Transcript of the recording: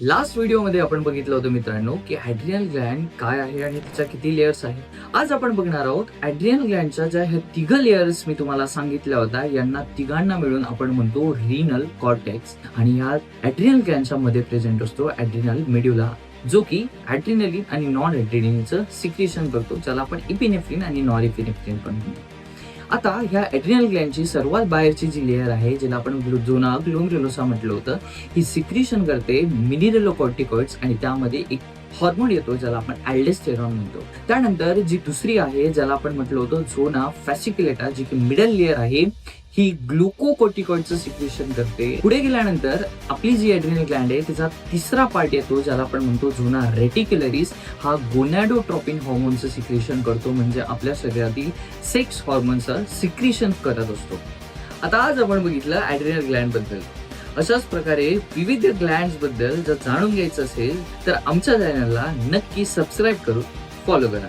Last व्हिडिओमध्ये आपण बघितलं होतं मित्रांनो की ॲड्रियल ग्लँड काय आहे आणि त्याच्या किती लेयर्स आहे. आज आपण बघणार आहोत ॲड्रियल ग्लँडच्या ज्या ह्या तिघ लेयर्स मी तुम्हाला सांगितल्या होत्या यांना तिघांना मिळून आपण म्हणतो रिनल कॉर्टेक्स आणि या ॲड्रियल ग्लँडच्या मध्ये प्रेझेंट असतो ॲड्रिनल मेड्युला जो की ॲड्रिनलिन आणि नॉन ऍड्रिनलिनचं सिक्रेशन करतो. ज्याला आपण इपिनेफ्रिन आणि नॉन इपिनेफ्रिन पण म्हणतो आता ह्या एड्रिनल ग्लँडची सर्वात बाहेरची जी लेअर आहे ज्याला आपण जुना ग्लोमरुलोसा म्हटलं होतं ही सिक्रिशन करते मिनिरलो आणि त्यामध्ये एक हॉर्मोन येतो ज्याला आपण ॲल्डेस्टेरॉन म्हणतो. त्यानंतर जी दुसरी आहे ज्याला आपण म्हटलं होतं झोना फॅसिक्युलेटा जी की मिडल लेअर आहे ही ग्लुकोकोटिकॉइडचं सिक्रेशन करते. पुढे गेल्यानंतर आपली जी ॲड्रिनल ग्लँड आहे त्याचा तिसरा पार्ट येतो ज्याला आपण म्हणतो झोना रेटिक्युलरिस हा गोनॅडोट्रॉपिन हॉर्मोनचं सिक्रेशन करतो म्हणजे आपल्या शरीरातील सेक्स हॉर्मोनचं सिक्रेशन करत असतो. आता आज आपण बघितलं ॲड्रिनल ग्लँडबद्दल. अशाच प्रकारे विविध ग्लॅन्सबद्दल जर जाणून घ्यायचं असेल तर आमच्या चॅनलला नक्की सबस्क्राईब करून फॉलो करा.